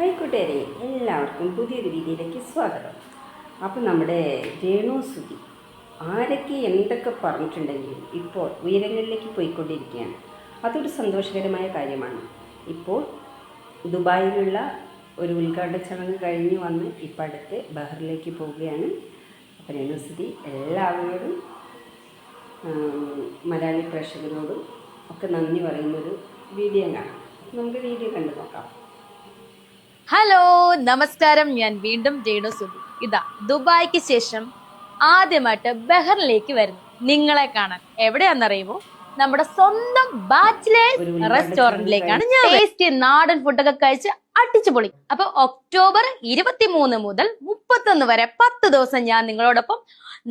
Hi കൂട്ടുകാരെ എല്ലാവർക്കും പുതിയൊരു വീഡിയോയിലേക്ക് സ്വാഗതം. അപ്പം നമ്മുടെ രേണുസുതി ആരൊക്കെ എന്തൊക്കെ പറഞ്ഞിട്ടുണ്ടെങ്കിലും ഇപ്പോൾ ഉയരങ്ങളിലേക്ക് പോയിക്കൊണ്ടിരിക്കുകയാണ്. അതൊരു സന്തോഷകരമായ കാര്യമാണ്. ഇപ്പോൾ ദുബായിലുള്ള ഒരു ഉദ്ഘാടന ചടങ്ങ് കഴിഞ്ഞ് വന്ന് ഇപ്പം അടുത്ത് ബഹറിലേക്ക് പോവുകയാണ്. അപ്പം രേണുസുതി എല്ലാവരോടും മലയാളി പ്രേക്ഷകരോടും ഒക്കെ നന്ദി പറയുന്നൊരു വീഡിയോ കാണാം. നമുക്ക് വീഡിയോ കണ്ടു നോക്കാം. ഹലോ നമസ്കാരം. ഞാൻ വീണ്ടും രേണു സുബി ഇതാ ദുബായ്ക്ക് ശേഷം ആദ്യമായിട്ട് ബഹറിലേക്ക് വരുന്നു. നിങ്ങളെ കാണാൻ എവിടെയാണെന്നറിയുമോ? നമ്മുടെ സ്വന്തം ബാച്ചിലേഴ്സ് റെസ്റ്റോറന്റിലേക്കാണ് ഞാൻ ടേസ്റ്റി നാടൻ ഫുഡൊക്കെ കഴിച്ച് അടിച്ചു പൊളി. അപ്പൊ ഒക്ടോബർ ഇരുപത്തി മൂന്ന് മുതൽ മുപ്പത്തൊന്ന് വരെ പത്ത് ദിവസം ഞാൻ നിങ്ങളോടൊപ്പം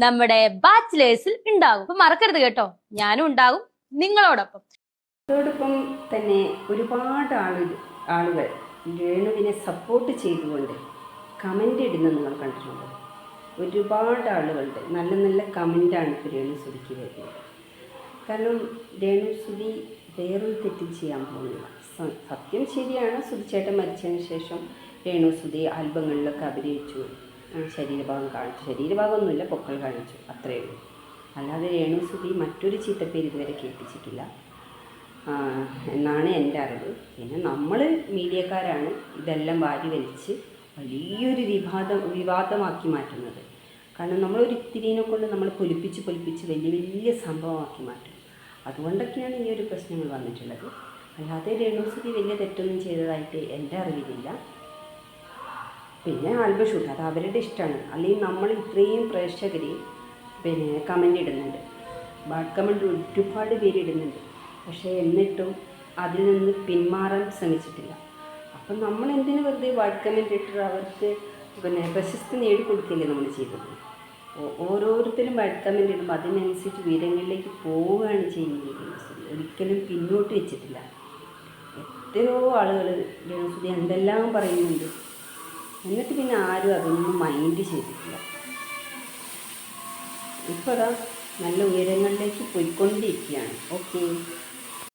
നമ്മുടെ ബാച്ചിലേഴ്സിൽ ഉണ്ടാകും. അപ്പൊ മറക്കരുത് കേട്ടോ. ഞാനും ഉണ്ടാകും നിങ്ങളോടൊപ്പം. അതോടൊപ്പം തന്നെ ഒരുപാട് ആളുകൾ ആളുകൾ രേണുവിനെ സപ്പോർട്ട് ചെയ്തുകൊണ്ട് കമന്റ് ഇടുന്നത് നിങ്ങൾ കണ്ടിട്ടുണ്ട്? ഒരുപാട് ആളുകളുടെ നല്ല നല്ല കമന്റാണ് ഇപ്പോൾ രേണു സുധിക്ക് വരുന്നത്. കാരണം രേണു സുധി വേറൊരു തെറ്റും ചെയ്യാൻ പോകുന്നില്ല. സത്യം ശരിയാണ്. സുധിച്ചേട്ടൻ മരിച്ചതിന് ശേഷം രേണു സുധി ആൽബങ്ങളിലൊക്കെ അഭിനയിച്ചു. ശരീരഭാഗം കാണിച്ചു. ശരീരഭാഗമൊന്നുമില്ല പൊക്കൾ കാണിച്ചു. അത്രയേ ഉള്ളൂ. അല്ലാതെ രേണു സുധി മറ്റൊരു ചീത്തപ്പേര് ഇതുവരെ കേൾപ്പിച്ചിട്ടില്ല എന്നാണ് എന്റെ അറിവ്. പിന്നെ നമ്മൾ മീഡിയക്കാരാണ് ഇതെല്ലാം വാരി വലിച്ച് വലിയൊരു വിവാദം വിവാദമാക്കി മാറ്റുന്നത്. കാരണം നമ്മൾ ഒരു ഇത്തിരീനെ കൊണ്ട് നമ്മൾ പൊലിപ്പിച്ച് പൊലിപ്പിച്ച് വലിയ വലിയ സംഭവമാക്കി മാറ്റും. അതുകൊണ്ടൊക്കെയാണ് ഈ ഒരു പ്രശ്നങ്ങൾ വന്നിട്ടുള്ളത്. അല്ലാതെ രേണുസുതി വലിയ തെറ്റൊന്നും ചെയ്തതായിട്ട് എന്റെ അറിവിലില്ല. പിന്നെ ആൽബം ഷൂട്ട് അത് അവരുടെ ഇഷ്ടമാണ്. അല്ലെങ്കിൽ നമ്മൾ ഇത്രയും പ്രേക്ഷകർ പിന്നെ കമന്റ് ഇടുന്നുണ്ട്. ബാഡ് കമന്റ് ഒരുപാട് പേര് ഇടുന്നുണ്ട്. പക്ഷേ എന്നിട്ടും അതിൽ നിന്ന് പിന്മാറാൻ ശ്രമിച്ചിട്ടില്ല. അപ്പം നമ്മൾ എന്തിനു വെറുതെ ഇട്ട് അവർക്ക് പിന്നെ പ്രശസ്തി നേടിക്കൊടുക്കില്ലേ നമ്മൾ ചെയ്തത്? ഓരോരുത്തരും വഴക്കമെന്റ് കമന്റ് ഇടുമ്പോൾ അതിനനുസരിച്ച് ഉയരങ്ങളിലേക്ക് പോവുകയാണ് ചെയ്യുന്നത്. ഒരിക്കലും പിന്നോട്ട് വെച്ചിട്ടില്ല. എത്രയോ ആളുകൾ രേണുസുതി എന്തെല്ലാം പറയുന്നുണ്ട്. എന്നിട്ട് പിന്നെ ആരും അതൊന്നും മൈൻഡ് ചെയ്തിട്ടില്ല. ഇപ്പോൾ നല്ല ഉയരങ്ങളിലേക്ക് പോയിക്കൊണ്ടിരിക്കുകയാണ്. ഓക്കെ.